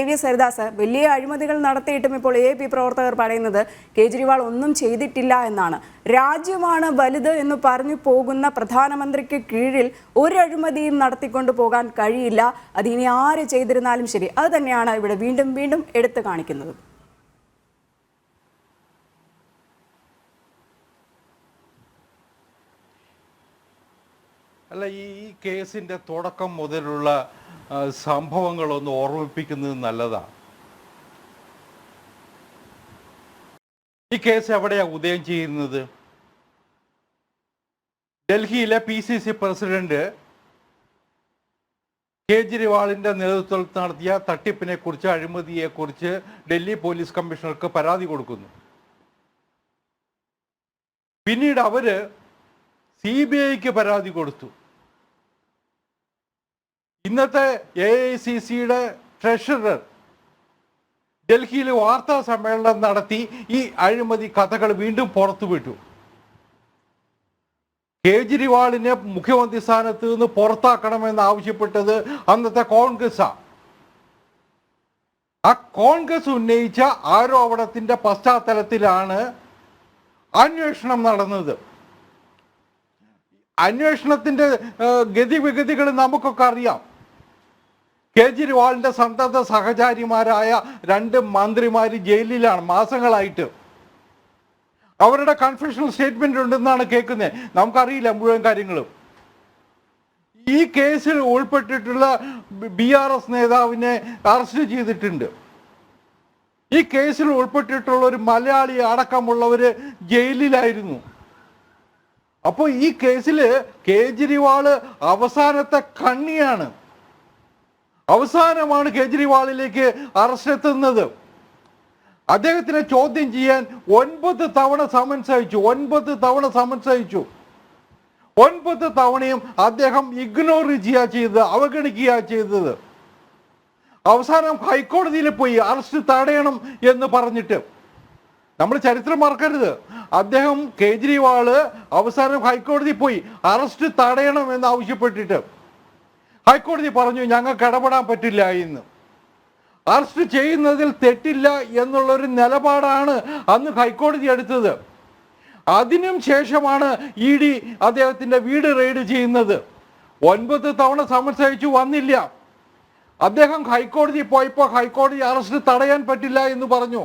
K V Saridas വലിയ അഴിമതികൾ നടത്തിയിട്ടും ഇപ്പോൾ എ പി പ്രവർത്തകർ പറയുന്നത് കേജ്രിവാൾ ഒന്നും ചെയ്തിട്ടില്ല എന്നാണ്. രാജ്യമാണ് വലുത് എന്ന് പറഞ്ഞു പോകുന്ന പ്രധാനമന്ത്രിക്ക് കീഴിൽ ഒരു അഴിമതിയും നടത്തിക്കൊണ്ടു പോകാൻ കഴിയില്ല. അത് ഇനി ആര് ചെയ്തിരുന്നാലും ശരി അത് തന്നെയാണ് ഇവിടെ വീണ്ടും വീണ്ടും എടുത്തു കാണിക്കുന്നത്. അല്ല ഈ കേസിന്റെ തുടക്കം മുതലുള്ള സംഭവങ്ങളൊന്ന് ഓർമ്മിപ്പിക്കുന്നത് നല്ലതാണ് ഈ കേസ് എവിടെയാ ഉദയം ചെയ്യുന്നത്? ഡൽഹിയിലെ പി സി സി പ്രസിഡന്റ് കേജ്രിവാളിന്റെ നേതൃത്വത്തിൽ നടത്തിയ തട്ടിപ്പിനെ കുറിച്ച് അഴിമതിയെ കുറിച്ച് ഡൽഹി പോലീസ് കമ്മീഷണർക്ക് പരാതി കൊടുക്കുന്നു. പിന്നീട് അവർ സി ബി ഐക്ക് പരാതി കൊടുത്തു. ഇന്നത്തെ എ ഐ സി സിയുടെ ട്രഷറർ ഡൽഹിയിൽ വാർത്താ സമ്മേളനം നടത്തി ഈ അഴിമതി കഥകൾ വീണ്ടും പുറത്തുവിട്ടു കേജ്രിവാളിനെ മുഖ്യമന്ത്രി സ്ഥാനത്ത് നിന്ന് പുറത്താക്കണമെന്ന് ആവശ്യപ്പെട്ടത് അന്നത്തെ കോൺഗ്രസ് ആ കോൺഗ്രസ് ഉന്നയിച്ച ആരോപണത്തിന്റെ പശ്ചാത്തലത്തിലാണ് അന്വേഷണം നടന്നത്. അന്വേഷണത്തിന്റെ ഗതിവിഗതികൾ നമുക്കൊക്കെ അറിയാം. കേജ്രിവാളിന്റെ സന്തത സഹചാരിമാരായ രണ്ട് മന്ത്രിമാർ ജയിലിലാണ് മാസങ്ങളായിട്ട്. അവരുടെ കൺഫ്യൂഷണൽ സ്റ്റേറ്റ്മെന്റ് ഉണ്ടെന്നാണ് കേൾക്കുന്നത് നമുക്കറിയില്ല മുഴുവൻ കാര്യങ്ങളും. ഈ കേസിൽ ഉൾപ്പെട്ടിട്ടുള്ള ബി ആർ എസ് നേതാവിനെ അറസ്റ്റ് ചെയ്തിട്ടുണ്ട്. ഈ കേസിൽ ഉൾപ്പെട്ടിട്ടുള്ള ഒരു മലയാളി അടക്കമുള്ളവര് ജയിലിലായിരുന്നു. അപ്പോൾ ഈ കേസിൽ കേജ്രിവാൾ അവസാനത്തെ കണ്ണിയാണ്. അവസാനമാണ് കേജ്രിവാളിലേക്ക് അറസ്റ്റ് എത്തുന്നത് അദ്ദേഹത്തിനെ ചോദ്യം ചെയ്യാൻ ഒൻപത് തവണ സമൻസ് അയച്ചു. ഒൻപത് തവണ സമൻസ് അയച്ചു. ഒൻപത് തവണയും അദ്ദേഹം ഇഗ്നോർ ചെയ്യുക ചെയ്തത് അവഗണിക്കുക ചെയ്തത്. അവസാനം ഹൈക്കോടതിയിൽ പോയി അറസ്റ്റ് തടയണം എന്ന് പറഞ്ഞിട്ട്. നമ്മൾ ചരിത്രം മറക്കരുത്. അദ്ദേഹം കേജ്രിവാൾ അവസാനം ഹൈക്കോടതി പോയി അറസ്റ്റ് തടയണം എന്ന് ആവശ്യപ്പെട്ടിട്ട്. ഹൈക്കോടതി പറഞ്ഞു ഞങ്ങൾക്ക് ഇടപെടാൻ പറ്റില്ല എന്ന്. അറസ്റ്റ് ചെയ്യുന്നതിൽ തെറ്റില്ല എന്നുള്ളൊരു നിലപാടാണ് അന്ന് ഹൈക്കോടതി എടുത്തത്. അതിനും ശേഷമാണ് ഇ ഡി അദ്ദേഹത്തിന്റെ വീട് റെയ്ഡ് ചെയ്യുന്നത്. ഒൻപത് തവണ സമൻസ് അയച്ചു വന്നില്ല. അദ്ദേഹം ഹൈക്കോടതി പോയപ്പോൾ ഹൈക്കോടതി അറസ്റ്റ് തടയാൻ പറ്റില്ല എന്ന് പറഞ്ഞു.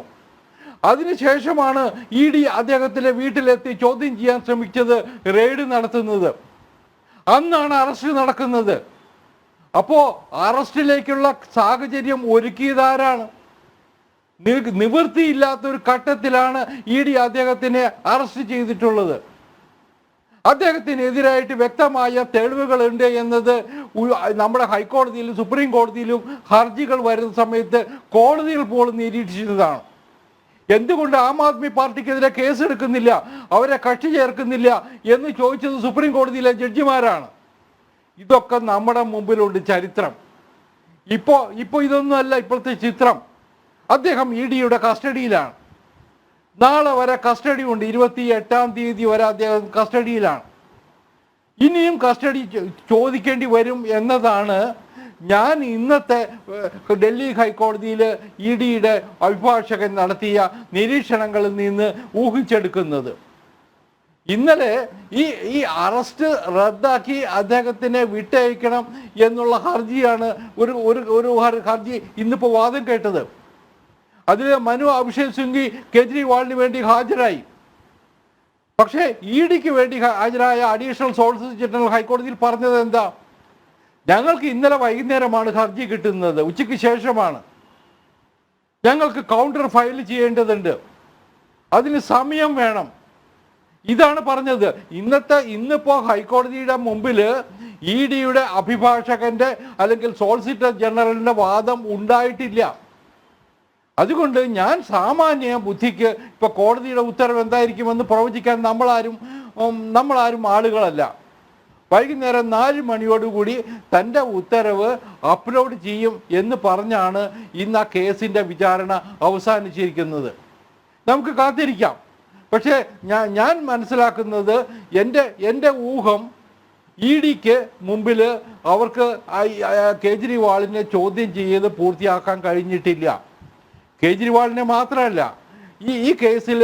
അതിനുശേഷമാണ് ഇ ഡി അദ്ദേഹത്തിന്റെ വീട്ടിലെത്തി ചോദ്യം ചെയ്യാൻ ശ്രമിച്ചത് റെയ്ഡ് നടത്തുന്നത്. അന്നാണ് അറസ്റ്റ് നടക്കുന്നത്. അപ്പോ അറസ്റ്റിലേക്കുള്ള സാഹചര്യം ഒരുക്കിയതാരാണ്? നിവൃത്തിയില്ലാത്ത ഒരു ഘട്ടത്തിലാണ് ഇ ഡി അദ്ദേഹത്തിനെ അറസ്റ്റ് ചെയ്തിട്ടുള്ളത്. അദ്ദേഹത്തിനെതിരായിട്ട് വ്യക്തമായ തെളിവുകളുണ്ട് എന്നത് നമ്മുടെ ഹൈക്കോടതിയിലും സുപ്രീം കോടതിയിലും ഹർജികൾ വരുന്ന സമയത്ത് കോടതികൾ പോലും നിരീക്ഷിച്ചതാണ്. എന്തുകൊണ്ട് ആം ആദ്മി പാർട്ടിക്കെതിരെ കേസെടുക്കുന്നില്ല അവരെ കക്ഷി ചേർക്കുന്നില്ല എന്ന് ചോദിച്ചത് സുപ്രീം കോടതിയിലെ ജഡ്ജിമാരാണ്. ഇതൊക്കെ നമ്മുടെ മുമ്പിലുണ്ട് ചരിത്രം. ഇപ്പോ ഇപ്പോ ഇതൊന്നുമല്ല ഇപ്പോഴത്തെ ചിത്രം. അദ്ദേഹം ഇ ഡിയുടെ കസ്റ്റഡിയിലാണ്. നാളെ വരെ കസ്റ്റഡി ഉണ്ട്. ഇരുപത്തി എട്ടാം തീയതി വരെ അദ്ദേഹം കസ്റ്റഡിയിലാണ്. ഇനിയും കസ്റ്റഡി ചോദിക്കേണ്ടി വരും എന്നതാണ് ഞാൻ ഇന്നത്തെ ഡൽഹി ഹൈക്കോടതിയിൽ ഇ ഡിയുടെ അഭിഭാഷകൻ നടത്തിയ നിരീക്ഷണങ്ങളിൽ നിന്ന് ഊഹിച്ചെടുക്കുന്നത്. ഇന്നലെ ഈ ഈ അറസ്റ്റ് റദ്ദാക്കി അദ്ദേഹത്തിനെ വിട്ടയക്കണം എന്നുള്ള ഹർജിയാണ് ഒരു ഒരു ഒരു ഹർ- ഹർജി ഇന്നിപ്പോ വാദം കേട്ടത്. അതിൽ മനു അഭിഷേക് സിംഗി കേജ്രിവാളിന് വേണ്ടി ഹാജരായി. പക്ഷേ ഇ ഡിക്ക് വേണ്ടി ഹാജരായ അഡീഷണൽ സോളിസിറ്റർ ജനറൽ ഹൈക്കോടതിയിൽ പറഞ്ഞത് എന്താ? ഞങ്ങൾക്ക് ഇന്നലെ വൈകുന്നേരമാണ് ഹർജി കിട്ടുന്നത് ഉച്ചയ്ക്ക് ശേഷമാണ്. ഞങ്ങൾക്ക് കൗണ്ടർ ഫയൽ ചെയ്യേണ്ടതുണ്ട്. അതിന് സമയം വേണം. ഇതാണ് പറഞ്ഞത്. ഇന്നത്തെ ഇന്നിപ്പോ ഹൈക്കോടതിയുടെ മുമ്പിൽ ഇ ഡിയുടെ അഭിഭാഷകന്റെ അല്ലെങ്കിൽ സോളിസിറ്റർ ജനറലിന്റെ വാദം ഉണ്ടായിട്ടില്ല. അതുകൊണ്ട് ഞാൻ സാമാന്യ ബുദ്ധിക്ക് ഇപ്പൊ കോടതിയുടെ ഉത്തരവ് എന്തായിരിക്കുമെന്ന് പ്രവചിക്കാൻ നമ്മളാരും നമ്മളാരും ആളുകളല്ല. വൈകുന്നേരം നാല് മണിയോടുകൂടി തന്റെ ഉത്തരവ് അപ്ലോഡ് ചെയ്യും എന്ന് പറഞ്ഞാണ് ഇന്ന് ആ കേസിന്റെ വിചാരണ അവസാനിച്ചിരിക്കുന്നത്. നമുക്ക് കാത്തിരിക്കാം. പക്ഷേ ഞാൻ ഞാൻ മനസ്സിലാക്കുന്നത് എന്റെ എന്റെ ഊഹം ഇ ഡിക്ക് മുമ്പിൽ അവർക്ക് കേജ്രിവാളിനെ ചോദ്യം ചെയ്ത് പൂർത്തിയാക്കാൻ കഴിഞ്ഞിട്ടില്ല. കേജ്രിവാളിനെ മാത്രമല്ല ഈ ഈ കേസിൽ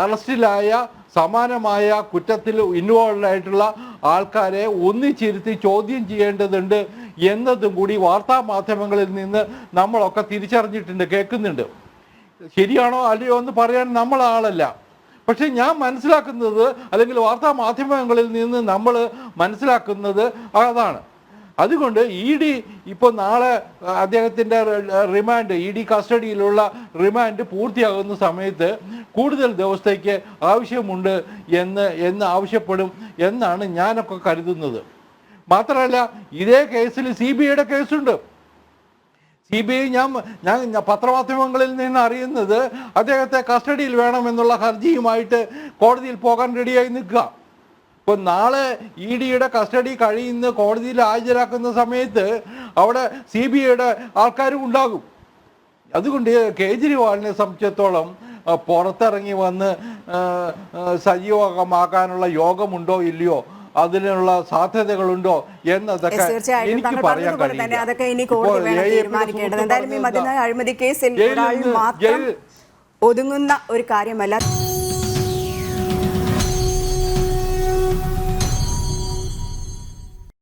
അറസ്റ്റിലായ സമാനമായ കുറ്റത്തിൽ ഇൻവോൾവ് ആയിട്ടുള്ള ആൾക്കാരെ ഒന്നിച്ചിരുത്തി ചോദ്യം ചെയ്യേണ്ടതുണ്ട് എന്നതും കൂടി വാർത്താ മാധ്യമങ്ങളിൽ നിന്ന് നമ്മളൊക്കെ തിരിച്ചറിഞ്ഞിട്ടുണ്ട് കേൾക്കുന്നുണ്ട്. ശരിയാണോ അല്ലയോ എന്ന് പറയാൻ നമ്മൾ ആളല്ല പക്ഷെ ഞാൻ മനസ്സിലാക്കുന്നത് അല്ലെങ്കിൽ വാർത്താ മാധ്യമങ്ങളിൽ നിന്ന് നമ്മൾ മനസ്സിലാക്കുന്നത് അതാണ്. അതുകൊണ്ട് ഇ ഡി ഇപ്പോൾ നാളെ അദ്ദേഹത്തിന്റെ റിമാൻഡ് ഇ ഡി കസ്റ്റഡിയിലുള്ള റിമാൻഡ് പൂർത്തിയാകുന്ന സമയത്ത് കൂടുതൽ ദിവസത്തേക്ക് ആവശ്യമുണ്ട് എന്ന് എന്ന് ആവശ്യപ്പെടും എന്നാണ് ഞാനൊക്കെ കരുതുന്നത്. മാത്രമല്ല ഇതേ കേസിൽ സി ബി ഐയുടെ കേസുണ്ട്. സി ബി ഐ ഞാൻ ഞാൻ പത്രമാധ്യമങ്ങളിൽ നിന്ന് അറിയുന്നത് അദ്ദേഹത്തെ കസ്റ്റഡിയിൽ വേണമെന്നുള്ള ഹർജിയുമായിട്ട് കോടതിയിൽ പോകാൻ റെഡിയായി നിൽക്കുക. ഇപ്പൊ നാളെ ഇ ഡിയുടെ കസ്റ്റഡി കഴിയുന്ന കോടതിയിൽ ഹാജരാക്കുന്ന സമയത്ത് അവിടെ സി ബി ഐയുടെ ആൾക്കാരും ഉണ്ടാകും. അതുകൊണ്ട് കേജ്രിവാളിനെ സംബന്ധിച്ചിടത്തോളം പുറത്തിറങ്ങി വന്ന് സജീവമാക്കാനുള്ള യോഗമുണ്ടോ ഇല്ലയോ അതിനുള്ള സാധ്യതകളുണ്ടോ എന്നതൊക്കെ എനിക്ക് പറയാൻ കഴിയില്ല. അഴിമതി കേസിൽ ഒതുങ്ങുന്ന ഒരു കാര്യമല്ല.